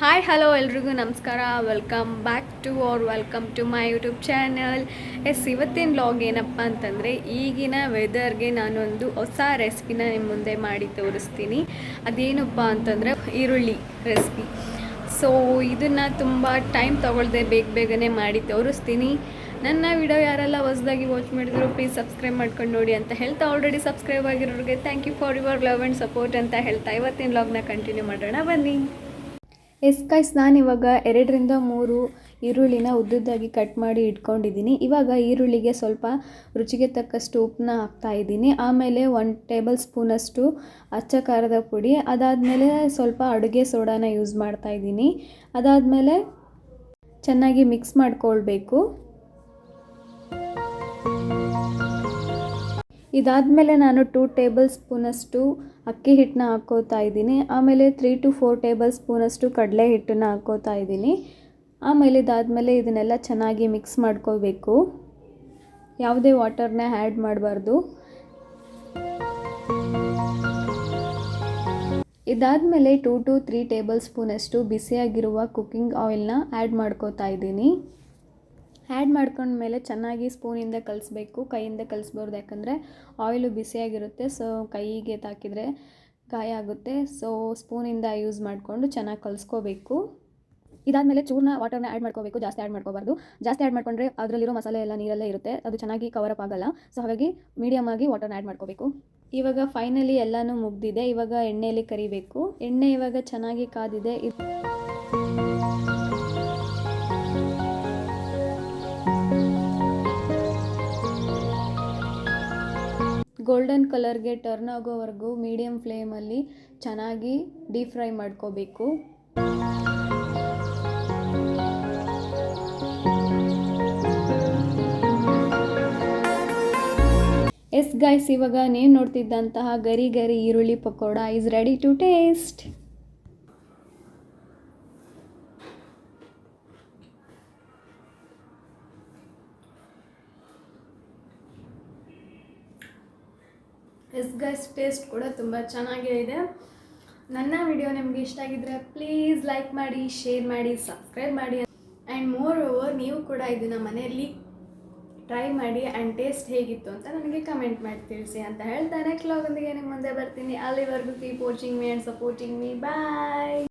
Hi hello ಎಲ್ರಿಗೂ, ನಮಸ್ಕಾರ. Welcome back to or welcome to my YouTube channel yes, ಇವತ್ತಿನ blog ಏನಪ್ಪ ಅಂತಂದರೆ, ಈಗಿನ ವೆದರ್ಗೆ ನಾನೊಂದು ಹೊಸ ರೆಸಿಪಿನ ನಿಮ್ಮ ಮುಂದೆ ಮಾಡಿ ತೋರಿಸ್ತೀನಿ. ಅದೇನಪ್ಪ ಅಂತಂದರೆ, ಈರುಳ್ಳಿ ರೆಸಿಪಿ ಸೊ ಇದನ್ನು ತುಂಬ ಟೈಮ್ ತೊಗೊಳ್ದೆ ಬೇಗ ಬೇಗನೆ ಮಾಡಿ ತೋರಿಸ್ತೀನಿ. ನನ್ನ ವಿಡಿಯೋ ಯಾರೆಲ್ಲ ಹೊಸದಾಗಿ ವಾಚ್ ಮಾಡಿದ್ರು ಪ್ಲೀಸ್ ಸಬ್ಸ್ಕ್ರೈಬ್ ಮಾಡ್ಕೊಂಡು ನೋಡಿ ಅಂತ ಹೇಳ್ತಾ already subscribe ಆಗಿರೋರಿಗೆ thank you for your love and support ಅಂತ ಹೇಳ್ತಾ, ಇವತ್ತಿನ ಲಾಗ್ನ ಕಂಟಿನ್ಯೂ ಮಾಡೋಣ, ಬನ್ನಿ. ಎಸ್ ಕೈಸ್ ನಾನು ಇವಾಗ ಎರಡರಿಂದ ಮೂರು ಈರುಳ್ಳಿನ ಉದ್ದುದ್ದಾಗಿ ಕಟ್ ಮಾಡಿ ಇಟ್ಕೊಂಡಿದ್ದೀನಿ. ಇವಾಗ ಈರುಳ್ಳಿಗೆ ಸ್ವಲ್ಪ ರುಚಿಗೆ ತಕ್ಕಷ್ಟು ಉಪ್ಪನ್ನ ಹಾಕ್ತಾ ಇದ್ದೀನಿ. ಆಮೇಲೆ ಒನ್ ಟೇಬಲ್ ಸ್ಪೂನಷ್ಟು ಅಚ್ಚ ಖಾರದ ಪುಡಿ, ಅದಾದಮೇಲೆ ಸ್ವಲ್ಪ ಅಡುಗೆ ಸೋಡಾನ ಯೂಸ್ ಮಾಡ್ತಾ ಇದ್ದೀನಿ. ಅದಾದಮೇಲೆ ಚೆನ್ನಾಗಿ ಮಿಕ್ಸ್ ಮಾಡ್ಕೊಳ್ಬೇಕು. ಇದಾದಮೇಲೆ ನಾನು ಟೂ ಟೇಬಲ್ ಸ್ಪೂನಷ್ಟು ಅಕ್ಕಿ ಹಿಟ್ಟನ್ನ ಹಾಕ್ಕೋತಾ ಇದ್ದೀನಿ. ಆಮೇಲೆ ತ್ರೀ ಟು ಫೋರ್ ಟೇಬಲ್ ಸ್ಪೂನಷ್ಟು ಕಡಲೆ ಹಿಟ್ಟನ್ನ ಹಾಕ್ಕೋತಾ ಇದ್ದೀನಿ. ಆಮೇಲೆ ಇದಾದಮೇಲೆ ಇದನ್ನೆಲ್ಲ ಚೆನ್ನಾಗಿ ಮಿಕ್ಸ್ ಮಾಡ್ಕೋಬೇಕು. ಯಾವುದೇ ವಾಟರ್ನ ಆ್ಯಡ್ ಮಾಡಬಾರ್ದು. ಇದಾದಮೇಲೆ ಟೂ ಟು ತ್ರೀ ಟೇಬಲ್ ಸ್ಪೂನಷ್ಟು ಬಿಸಿಯಾಗಿರುವ ಕುಕ್ಕಿಂಗ್ ಆಯಿಲ್ನ ಆ್ಯಡ್ ಮಾಡ್ಕೋತಾ ಇದ್ದೀನಿ. ಆ್ಯಡ್ ಮಾಡ್ಕೊಂಡ್ಮೇಲೆ ಚೆನ್ನಾಗಿ ಸ್ಪೂನಿಂದ ಕಲಿಸ್ಬೇಕು, ಕೈಯಿಂದ ಕಲಿಸ್ಬಾರ್ದು, ಯಾಕಂದರೆ ಆಯಿಲು ಬಿಸಿಯಾಗಿರುತ್ತೆ ಸೊ ಕೈಗೆ ತಾಕಿದರೆ ಗಾಯ ಆಗುತ್ತೆ. ಸೊ ಸ್ಪೂನಿಂದ ಯೂಸ್ ಮಾಡಿಕೊಂಡು ಚೆನ್ನಾಗಿ ಕಲಿಸ್ಕೋಬೇಕು. ಇದಾದಮೇಲೆ ಚೂರ್ನ ವಾಟರ್ನ ಆ್ಯಡ್ ಮಾಡ್ಕೋಬೇಕು, ಜಾಸ್ತಿ ಆ್ಯಡ್ ಮಾಡ್ಕೋಬಾರ್ದು. ಜಾಸ್ತಿ ಆ್ಯಡ್ ಮಾಡ್ಕೊಂಡ್ರೆ ಅದರಲ್ಲಿರೋ ಮಸಾಲೆ ಎಲ್ಲ ನೀರಲ್ಲೇ ಇರುತ್ತೆ, ಅದು ಚೆನ್ನಾಗಿ ಕವರ್ ಅಪ್ ಆಗಲ್ಲ. ಸೊ ಹಾಗಾಗಿ ಮೀಡಿಯಮ್ ಆಗಿ ವಾಟರ್ನ ಆ್ಯಡ್ ಮಾಡ್ಕೋಬೇಕು. ಇವಾಗ ಫೈನಲಿ ಎಲ್ಲನೂ ಮುಗ್ದಿದೆ. ಇವಾಗ ಎಣ್ಣೆಯಲ್ಲಿ ಕರಿಬೇಕು. ಎಣ್ಣೆ ಇವಾಗ ಚೆನ್ನಾಗಿ ಕಾದಿದೆ. ಇದು ಗೋಲ್ಡನ್ ಕಲರ್ಗೆ ಟರ್ನ್ ಆಗೋವರೆಗೂ ಮೀಡಿಯಮ್ ಫ್ಲೇಮಲ್ಲಿ ಚೆನ್ನಾಗಿ ಡೀಪ್ ಫ್ರೈ ಮಾಡ್ಕೋಬೇಕು. ಎಸ್ ಗೈಸ್ ಇವಾಗ ನೀವು ನೋಡ್ತಿದ್ದಂತಹ ಗರಿ ಗರಿ ಈರುಳ್ಳಿ pakoda is ready to taste yes guys taste ಕೂಡ ತುಂಬ ಚೆನ್ನಾಗೇ ಇದೆ. ನನ್ನ ವಿಡಿಯೋ ನಿಮಗೆ ಇಷ್ಟ ಆಗಿದ್ರೆ ಪ್ಲೀಸ್ ಲೈಕ್ ಮಾಡಿ ಶೇರ್ ಮಾಡಿ ಸಬ್ಸ್ಕ್ರೈಬ್ ಮಾಡಿ ಆ್ಯಂಡ್ ಮೋರ್ ಓವರ್ ನೀವು ಕೂಡ ಇದನ್ನು ಮನೆಯಲ್ಲಿ ಟ್ರೈ ಮಾಡಿ ಆ್ಯಂಡ್ ಟೇಸ್ಟ್ ಹೇಗಿತ್ತು ಅಂತ ನನಗೆ ಕಮೆಂಟ್ ಮಾಡಿ ತಿಳಿಸಿ ಅಂತ ಹೇಳ್ತಾರೆ ನೆಕ್ಸ್ಟ್ ನಿಮ್ಮ ಮುಂದೆ ಬರ್ತೀನಿ. ಅಲ್ಲಿವರೆಗೂ keep watching me and supporting me bye